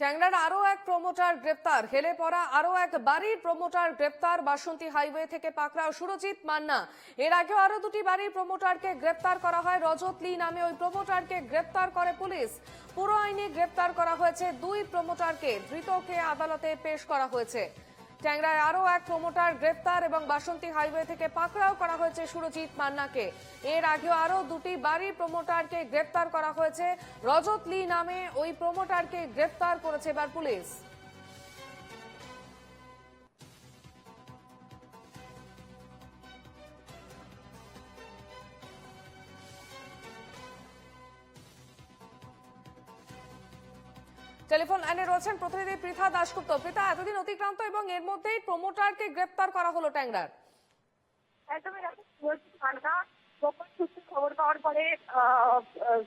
ট্যাংরার আরও এক প্রমোটার গ্রেপ্তার। হেলে পড়া আরও এক বাড়ির প্রমোটার গ্রেপ্তার। বাসন্তী হাইওয়ে থেকে পাকড়াও সুরজিৎ মান্না। এর আগেও আরও দুটি বাড়ির প্রমোটারকে গ্রেপ্তার করা হয়। রজত লি নামে ওই প্রমোটারকে গ্রেপ্তার করে পুলিশ। পুরো আইনে গ্রেপ্তার করা হয়েছে দুই প্রমোটারকে। ধৃতকে আদালতে পেশ করা হয়েছে। ট্যাংরায় আরও এক প্রমোটার গ্রেপ্তার এবং বাসন্তী হাইওয়ে থেকে পাকড়াও করা হয়েছে সুরজিৎ মান্নাকে। এর আগেও আরও দুটি বাড়ি প্রমোটারকে গ্রেপ্তার করা হয়েছে। রজত লি নামে ওই প্রমোটারকে গ্রেপ্তার করেছে এবার পুলিশ। টেলিফোন লাইনে রয়েছেন প্রতিনিধি পৃথা দাশগুপ্ত। পৃথা, এতদিন অতিক্রান্ত এবং এর মধ্যেই প্রমোটারকে গ্রেপ্তার করা হলো ট্যাংরার। একদমই সূত্রে খবর পাওয়ার পরে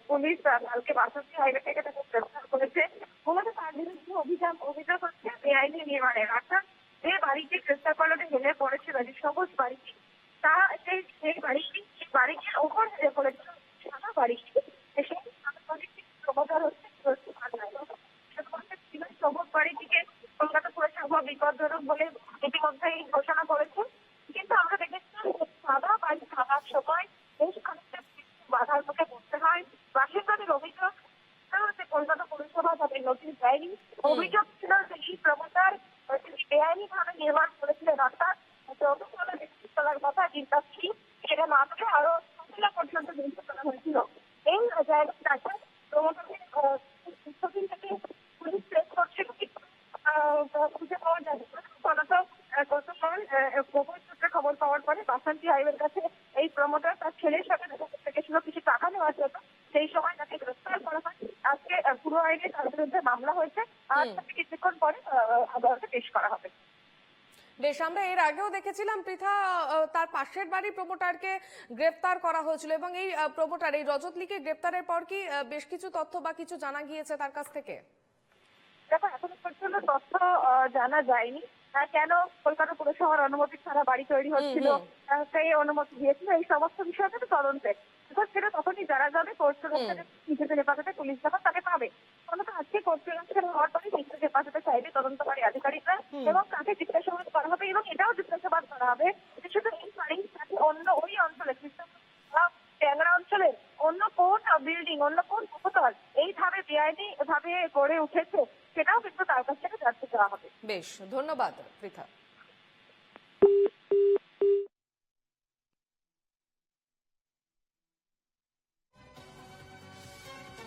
পুলিশ কালকে হাইওয়ে থেকে তাকে গ্রেফতার করেছে। মূলত তার বিরুদ্ধে অভিযান অভিযোগ হচ্ছে বেআইনি নির্মাণের। অর্থাৎ যে বাড়িটি গ্রেফতার করল হেলে পড়েছিল যে সবুজ বাড়িটি। তা সেই বাড়িটি বাড়িটির ওপর হেলে পড়েছিল সাদা বাড়িটি সেই সাদা বাড়িটি প্রমোটার হচ্ছে সুরজিৎ মান্না। শুধুমাত্র ছিল সবুজ বাড়িটিকে পুরসভা বিপজ্জনক বলে ইতিমধ্যেই ঘোষণা করেছে কিন্তু আমরা দেখেছিলাম সাদা বাড়ি থাকার সময় বেশ খানিকটা বাধার মুখে পড়তে হয়। বাসিন্দাদের অভিযোগ যে কলকাতা পুরসভা তাদের নোটিশ দেয়নি। অভিযোগ ছিল যে এই প্রমোটার তিনি বেআইনি ভাবে নির্মাণ করেছিলেন কথা চিন্তাচ্ছি সেটা না করে আরও পর্যন্ত তোলা হয়েছিল। এই জায়গাটাকে প্রমোটারের দীর্ঘদিন থেকে পুলিশ প্রেস করছিল। কিন্তু আহ, খুঁজে পাওয়া যাবে না ফলত গতকাল গোপন সূত্রে খবর পাওয়ার পরে বাসন্তী হাইওয়ের কাছে এই প্রমোটার তার ছেলের সাথে দেখা করতে গেছিল কিছু টাকা নেওয়ার জন্য। সেই সময় তাকে গ্রেফতার করা হয়। আজকে পুরো আইনে তার বিরুদ্ধে মামলা হয়েছে। আর তাকে কিছুক্ষণ পরে আদালতে পেশ করা হবে। বেশ আমরা এর আগেও দেখেছিলাম পৃথা তার পাশের বাড়ির প্রমোটারকে গ্রেপ্তার করা হয়েছিল এবং এই প্রমোটার এই রজত গ্রেপ্তারের পর কি বেশ কিছু তথ্য বা কিছু জানা গিয়েছে তার কাছ থেকে? দেখো এখনও পর্যন্ত তথ্য জানা যায়নি। কেন কলকাতা পুরসভার অনুমতি ছাড়া বাড়ি তৈরি হচ্ছিল সেই অনুমতি দিয়েছিল এই সমস্ত বিষয়টা তো তদন্তে সেটা তখনই জানা যাবে কোর্ট নিজেদের হেফাজতে পুলিশ যখন তাকে পাবে। অন্যথা আজকে কোর্ট হওয়ার পরে নিজেদের হেফাজতে চাইবে তদন্তকারী আধিকারিকরা এবং তাকে জিজ্ঞাসাবাদ করা হবে এবং এটাও জিজ্ঞাসাবাদ করা হবে যে শুধু এই বাড়ি তাকে অন্য ওই অঞ্চলে কৃষ্ণনগর বা ট্যাংরা অঞ্চলে অন্য কোন বিল্ডিং অন্য কোন বহুতল এইভাবে বেআইনি ভাবে গড়ে উঠেছে, সেটাও কিন্তু তার কাছ থেকে জানতে চাওয়া হবে। বেশ, ধন্যবাদ পৃথা